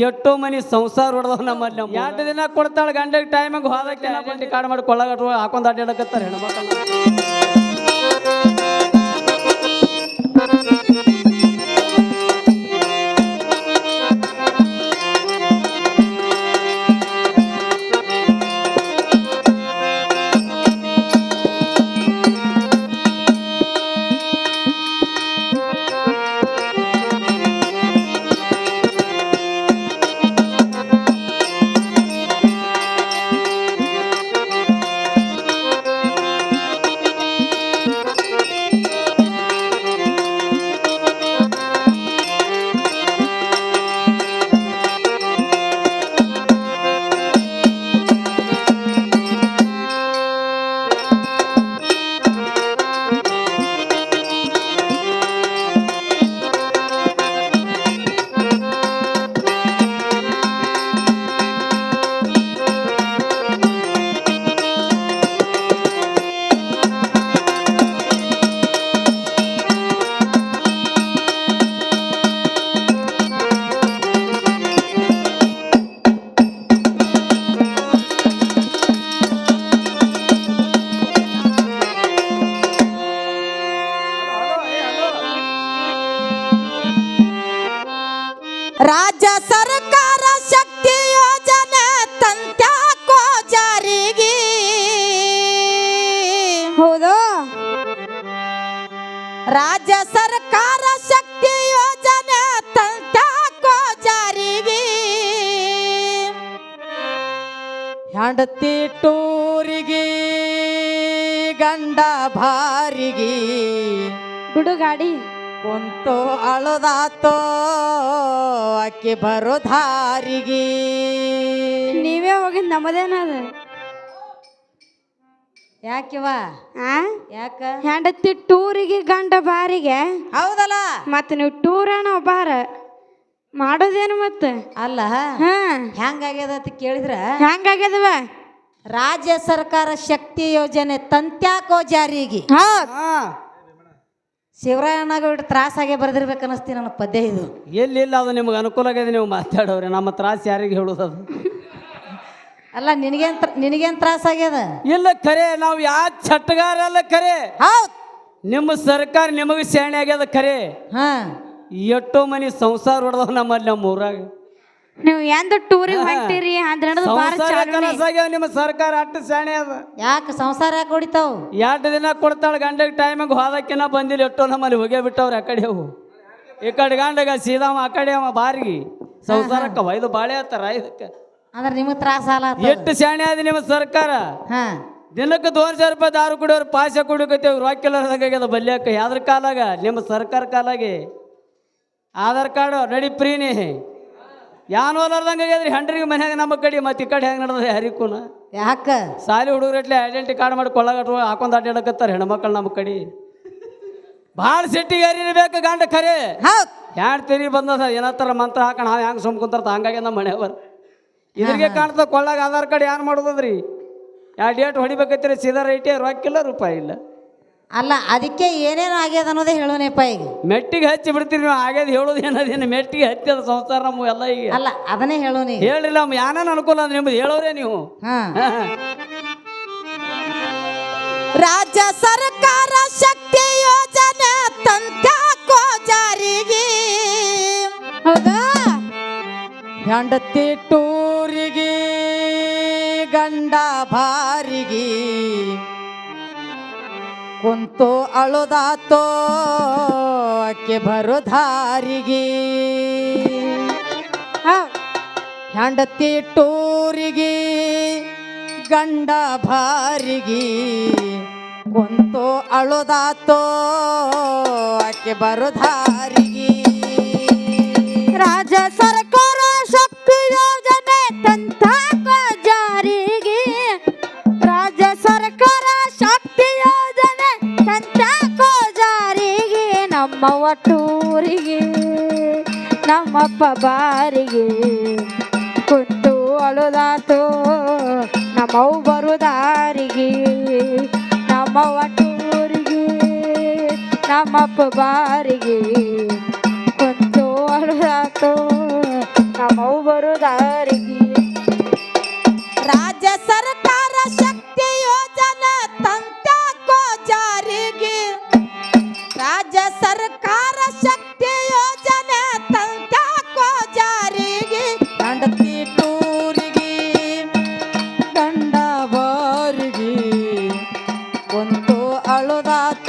ಎಷ್ಟೋ ಮನಿ ಸಂಸಾರ ಹೊಡೆದ ನಮ್ಮಲ್ಲಿ ನಮ್ಮ ಎರಡು ದಿನ ಕೊಡ್ತಾಳೆ ಗಂಡಗೆ ಟೈಮಿಗೆ ಹೋದಕ್ಕೆ ಕಾರ್ಡ್ ಕಾಡು ಮಾಡಿ ಕೊಳ್ಳಗಟ್ಟು ಹಾಕೊಂಡು ಅಡ್ಡಾಡಕತ್ತಾರೆ ಹೆಣ್ಮಕ್ಳನ್ನ ಹೌದು. ರಾಜ್ಯ ಸರ್ಕಾರ ಶಕ್ತಿ ಯೋಜನೆ ತಂತಾಕೋ ಜಾರಿಗೆ. ಹೆಂಡತಿ ಟೂರಿಗೆ ಗಂಡ ಭಾರಿಗೆ. ಗಾಡಿ ಕುಂತು ಅಳದಾತೋ ಅಕ್ಕಿ ಬರೋ ದಾರಿಗೆ. ನೀವೇ ಹೋಗಿದ್ ನಮ್ಮದೇನದ? ಯಾಕಿವ ಯಾಕ? ಹೆಂಡತಿ ಟೂರಿಗೆ ಗಂಡ ಬಾರಿಗೆ? ಹೌದಲ್ಲ. ಮತ್ತೆ ನೀವು ಟೂರ್ ಬಾರ ಮಾಡೋದೇನು ಮತ್ತೆ ಅಲ್ಲ. ಹಾ. ಹೆಂಗಾಗ್ಯದ ಅಂತ ಕೇಳಿದ್ರ? ಹೆಂಗಾಗ್ಯದವ? ರಾಜ್ಯ ಸರ್ಕಾರ ಶಕ್ತಿ ಯೋಜನೆ ತಂತ್ಯಾಕೋ ಜಾರಿಗೆ. ಹೌದ್ ಬಿಟ್ಟು ತ್ರಾಸಾಗೆ ಬರೆದಿರ್ಬೇಕು ಅನ್ನಿಸ್ತಿ ನನ್ನ ಪದ್ಯ ಇದು. ಎಲ್ಲಿಲ್ಲ ಅದು ನಿಮ್ಗೆ ಅನುಕೂಲ ಆಗಿದೆ ನೀವು ಮಾತಾಡೋರಿ ನಮ್ಮ ತ್ರಾಸ ಯಾರಿಗೆ ಹೇಳೋದು ಅದು? ಅಲ್ಲ ನಿನಗೇನ್ ತ್ರ- ತ್ರಾಸ ಆಗ್ಯದ? ಇಲ್ಲ ಖರೆ ನಾವು ಯಾ ಚಟ್ಟಗಾರಲ್ಲ ಖರೆ ಹೌದ್. ನಿಮ್ಮ ಸರ್ಕಾರ ನಿಮಗೆ ಸೇಣೆ ಆಗ್ಯದ ಖರೆ ಹಾ. ಎಷ್ಟೋ ಮನಿ ಸಂಸಾರ ಹೊಡೆದವ ನಮ್ಮಲ್ಲಿ ನಮ್ಮ ಊರಾಗ. ನೀವು ಎಂದ ಟೂರಿಗೆ ಹೊಂಟಿರಿ? ಅಂದ್ರೆ ಬಾರ ಸಂಸಾರ ನಿಮ್ಮ ಸರ್ಕಾರ ಅಟ್ಟು ಸೇಣೆ ಅದ. ಯಾಕೆ ಸಂಸಾರ ಯಾಕೆ ಹೊಡಿತಾವ್? ಎರಡು ದಿನ ಕೊಡ್ತಾಳ ಗಂಡಗೆ ಟೈಮಿಗೆ ಹೋದಕ್ಕಿನ ಬಂದಿಲ್ಲ ಎಷ್ಟೋ ನಮ್ಮಲ್ಲಿ ಹೋಗೇ ಬಿಟ್ಟವ್ರು ಆ ಕಡೆ ಅವು. ಈ ಕಡೆ ಗಂಡಗ ಸೀದಾವ ಆ ಕಡೆ ಅವ ಬಾರಿಗೆ. ಸಂಸಾರಕ್ಕೆ ಒಯ್ದು ಬಾಳೆ ಆತರ ಇದಕ್ಕೆ. ಅಂದ್ರೆ ನಿಮಗೆ ತ್ರಾಸ ಅಲ್ಲ ಎಷ್ಟು ಶಾಣೆ ಆದ ನಿಮ್ಮ ಸರ್ಕಾರ? ಹಾ. ದಿನಕ್ಕೆ ದೋನ್ ಸಾವಿರ ರೂಪಾಯಿ ದಾರು ಕುಡಿಯೋರು ಪಾಶ ಕುಡಿಯೋಕತ್ತೇವೆ ರೊಕ್ಕಿಲ್ಲದಾಗ್ಯದ ಬಲ್ಯಾಕ ಯಾವ್ದ್ರ ಕಾಲಾಗ? ನಿಮ್ಮ ಸರ್ಕಾರ ಕಾಲಾಗಿ. ಆಧಾರ್ ಕಾರ್ಡು ನಡಿ ಪ್ರೀನಿ. ಯಾನ್ ಹೋಲಾರ್ದಂಗೆ ಆಗ್ಯದ್ರಿ? ಹಂಡ್ರಿಗೆ ಮನ್ಯಾಗ ನಮ್ಮ ಕಡೆ ಮತ್ತೆ ಈ ಕಡೆ ಹೆಂಗೆ ನಡೆದ ಹರಿಕೂನ ಯಾಕ? ಸಾಲಿ ಹುಡುಗರಟ್ಲೆ ಐಡೆಂಟಿ ಕಾರ್ಡ್ ಮಾಡಿ ಕೊಳ್ಳಗಟ್ಟು ಹಾಕೊಂಡ್ ಅಡ್ಡಾಡಕತ್ತಾರ ಹೆಣ್ಮಕ್ಳು ನಮ್ಮ ಕಡೆ. ಭಾಳ ಸಿಟ್ಟಿಗೆ ಹರಿಬೇಕು ಗಂಡ ಖರೆ. ಹ್ಯಾಂಡ್ ತಿರಿ ಬಂದದ? ಏನತ್ತರ ಮಂತ್ರ ಹಾಕೊಂಡು ನಾವು ಹೆಂಗೆ ಸುಮ್ ಕುಂತಾರ ಹಂಗಾಗಿ ನಮ್ಮ ಮನೆಯವ್ರ. ಇದ್ರಿಗೆ ಕಾಣ್ತದ ಕೊಳ್ಳಾಗ ಆಧಾರ್ ಕಾರ್ಡ್ ಯಾರು ಮಾಡೋದದ್ರಿ? ಯಾವ ಡೇಟ್ ಹೊಡಿಬೇಕೈತ್ರಿ ಸೀದಾ ರೈಟೇ ರೊಕ್ಕಿಲ್ಲ ರೂಪಾಯಿ ಇಲ್ಲ. ಅಲ್ಲ ಅದಕ್ಕೆ ಏನೇನು ಆಗ್ಯದ ಅನ್ನೋದೇ ಹೇಳೋನೇಪ್ಪ ಈಗ. ಮೆಟ್ಟಿಗೆ ಹಚ್ಚಿ ಬಿಡ್ತೀರಿ ನೀವು ಆಗ್ಯದ ಹೇಳೋದು ಏನದೇನು? ಮೆಟ್ಟಿಗೆ ಹಚ್ಚದ ಸಂಸಾರ ನಮ್ಮ ಎಲ್ಲ ಈಗ. ಅಲ್ಲ ಅದನ್ನೇ ಹೇಳೋನಿ ಹೇಳ್ರಿಲ್ಲ ನಮ್ಮ ಯಾನೇನು ಅನುಕೂಲ ಅಂದ್ರೆ ನಿಮ್ದು ಹೇಳೋರೇ ನೀವು. ಹಾ. ರಾಜ್ಯ ಸರ್ಕಾರ ಶಕ್ತಿ ಯೋಜನೆ ತಂತ್ರ ಜಾರಿಗೆ. ಹೆಂಡತಿ ಟೂರಿಗೆ ಗಂಡ ಭಾರಿಗೆ ಕುಂತು ಅಳುದಾತೋ ಅಕ್ಕಿ ಬರು ದಾರಿಗೆ ಹೆಂಡತಿ ಟೂರಿಗೆ ಗಂಡ ಭಾರಿಗೆ ಕುಂತು ಅಳುದಾತೋ, ಆಕೆ ಬರು ದಾರಿಗೆ ರಾಜ ಸರ್ಕಾರ ಯೋಜನೆ ಜಾರಿಗೆ ರಾಜ್ಯ ಸರ್ಕಾರ ಶಕ್ತಿ ಯೋಜನೆ ತಂತಾಕ ಜಾರಿಗೆ ನಮ್ಮ ಒಟ್ಟೂರಿಗೆ ನಮ್ಮಪ್ಪ ಬಾರಿಗೆ ಕುಂತು ಅಳುದಾತು ನಮ್ಮವು ಬರುದಾರಿಗೆ ನಮ್ಮ ಒಟ್ಟೂರಿಗೆ ನಮ್ಮಪ್ಪ ಬಾರಿಗೆ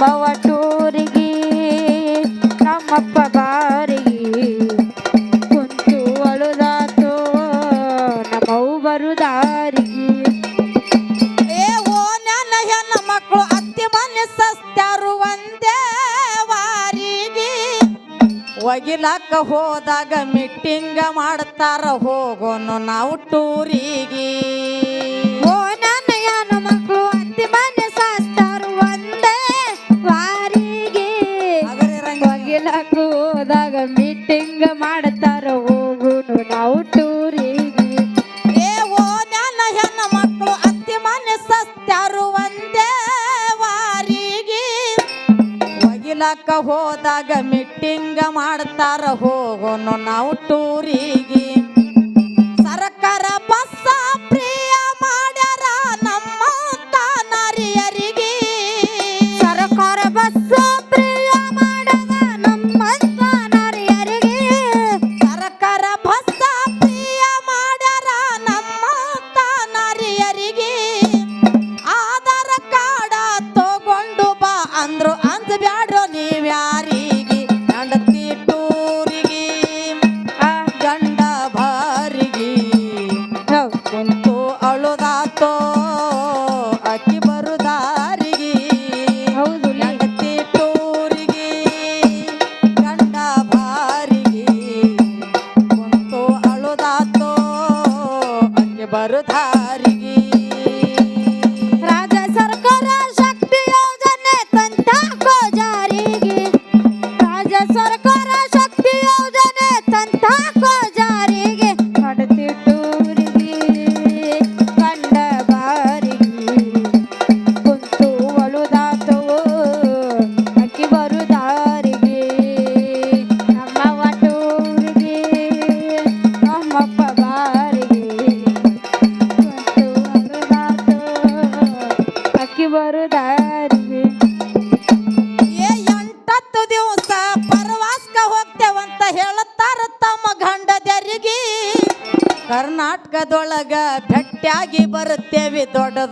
ಬವಟೂರಿಗೆ ನಮ್ಮಪ್ಪ ಬಾರಿಗೆ ಕುಂತು ಅಳುದಾತೋ ನಮ್ಮವು ಬರುದಾರಿಗೆ. ಏ ಓ ನನ್ನ ಹೆಣ್ಣ ಮಕ್ಕಳು, ಅತ್ತಿ ಮನೆ ಸಸ್ತಾರು ಒಂದೇ ವಾರಿಗೆ. ಒಗಿಲಕ್ಕ ಹೋದಾಗ ಮೀಟಿಂಗ್ ಮಾಡ್ತಾರ, ಹೋಗೋನು ನಾವು ಟೂರಿಗೆ. ಹುಟ್ಟೂರಿಗೆ ধার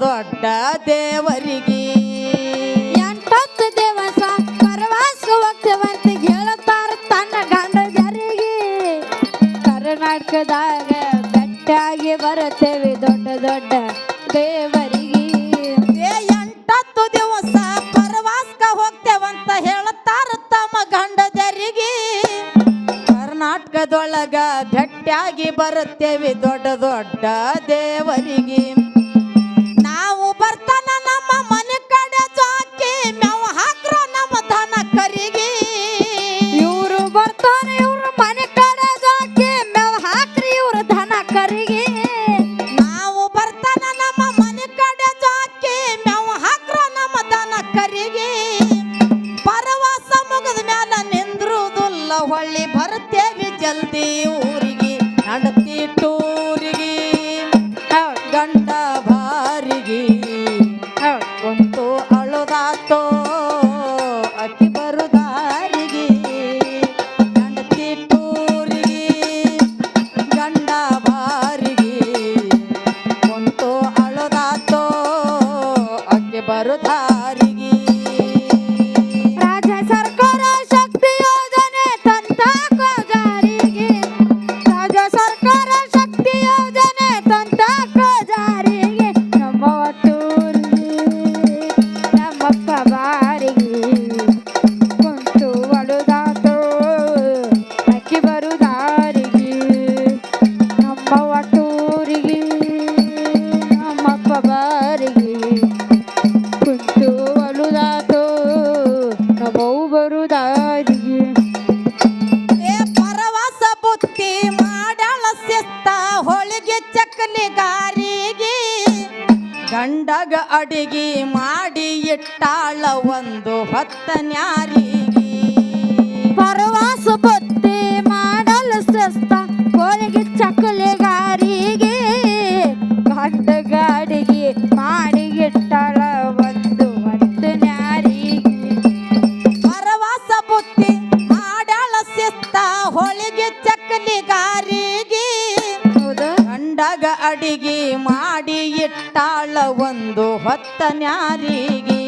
ದೊಡ್ಡ ದೇವರಿಗೆ. ಎಂಟೊತ್ತು ದಿವಸ ಪರವಾಸ ಹೋಗ್ತೇವಂತ ಹೇಳುತ್ತಾರ ತನ್ನ ಗಂಡ ಜರಿಗೆ ಕರ್ನಾಟಕದಾಗ ಗಟ್ಟಿಯಾಗಿ ಬರುತ್ತೇವೆ ದೊಡ್ಡ ದೊಡ್ಡ ದೇವರಿಗೆ. ಎಂಟತ್ತು ದಿವಸ ಪರವಾಸಕ ಹೋಗ್ತೇವಂತ ಹೇಳುತ್ತಾರ ತಮ್ಮ ಗಂಡ ಜರಿಗೆ ಕರ್ನಾಟಕದೊಳಗ ಗಟ್ಟಿಯಾಗಿ ಬರುತ್ತೇವೆ ದೊಡ್ಡ ದೊಡ್ಡ ದೇವರಿಗೆ. বারো ধারী ಅಡಿಗೆ ಮಾಡಿ ಇಟ್ಟಾಳ ಒಂದು ಹೊತ್ತ ನ್ಯಾರಿಗೆ.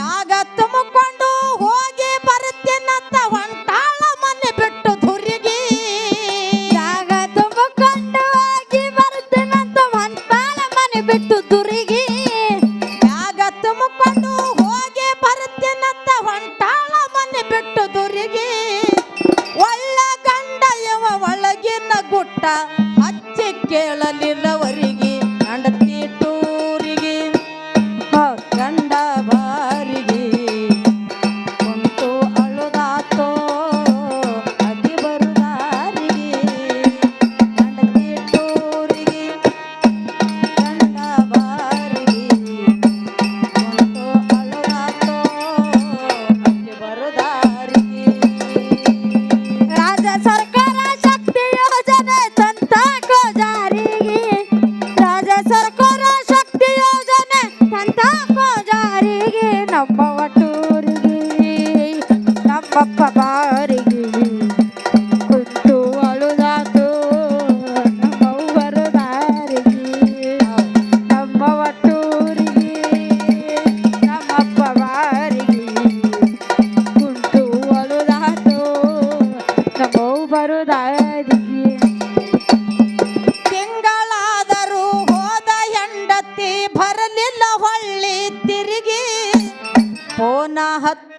ಯಾಗ ತುಂಬಿಕೊಂಡು ಹೋಗಿ ಬರುತ್ತೇನತ್ತ ಹೊಂಟಾಳ ಮನೆ ಬಿಟ್ಟು ದುರಿಗಿ ಯಾಗ ತುಂಬಿಕೊಂಡು ಹೋಗಿ ಬರುತ್ತೇನಂತ ಹೊಂಟಾಳ ಮನೆ ಬಿಟ್ಟು ದುರಿಗಿ ಯಾಗ ತುಂಬಿಕೊಂಡು ಹೋಗಿ ಬರುತ್ತೇನತ್ತ ಹೊಂಟಾಳ ಮನೆ ಬಿಟ್ಟು ದುರಿಗಿ ಒಳ್ಳ ಗಂಡ ಯವ ಒಳಗಿನ ಗುಟ್ಟ. ಕೇಳಲಿಲ್ಲ.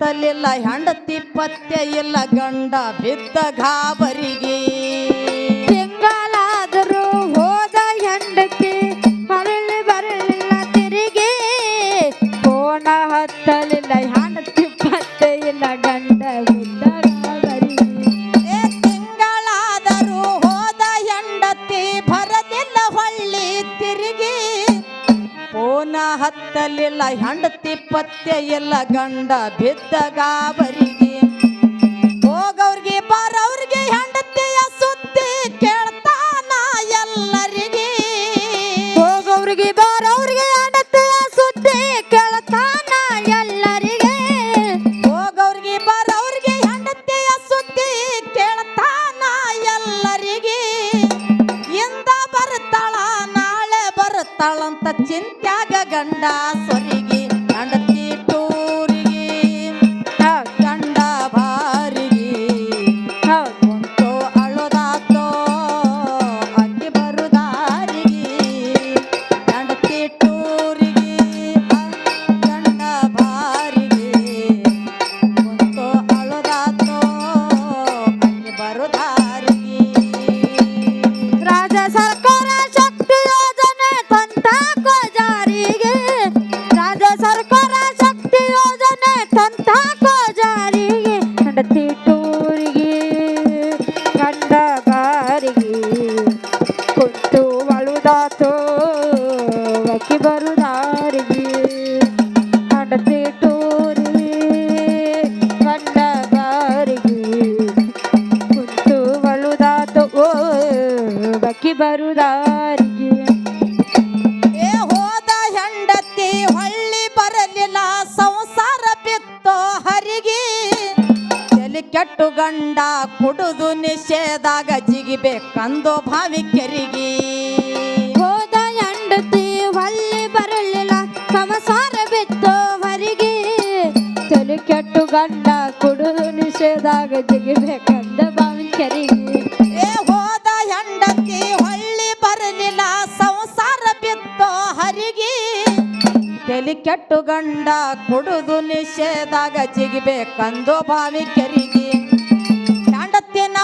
ಕತ್ತಲಿಲ್ಲ ಹೆಂಡತಿ ಪತ್ತೆ ಇಲ್ಲ ಗಂಡ ಬಿದ್ದ ಗಾಬರಿಗೆ. ಹತ್ತಲಿಲ್ಲ ಹೆಂಡತಿ ಪತ್ತೆ ಇಲ್ಲ ಗಂಡ ಬಿದ್ದ ಗಾಬರಿ. ಸದಾ ಸೊರೆ ಕೆಟ್ಟು ಗಂಡ ಕುಡುದು ನಿಷೇದಾಗ ಜಿಗಿಬೇಕಂದು ಭಾವಿಕೆರಿಗೆ ಹೋದ ಹೆಂಡತಿ ಹೊಲ್ಲಿ ಬರಲಿಲ್ಲ, ಸಂಸಾರ ಬಿತ್ತು ಹೊರಗೆ. ತಲೆ ಕೆಟ್ಟು ಗಂಡ ಕುಡುದು ನಿಷೇದಾಗ ಭಾವಿ ಕೆರಿ ನೋಡಿ ಕೆಟ್ಟು ಗಂಡ ಕುಡುದು ನಿಷೇಧಾಗ ಜಿಗಿಬೇಕಂದು ಭಾವಿ ಕೆರಿಗೆ. ಕಾಂಡತ್ತಿನ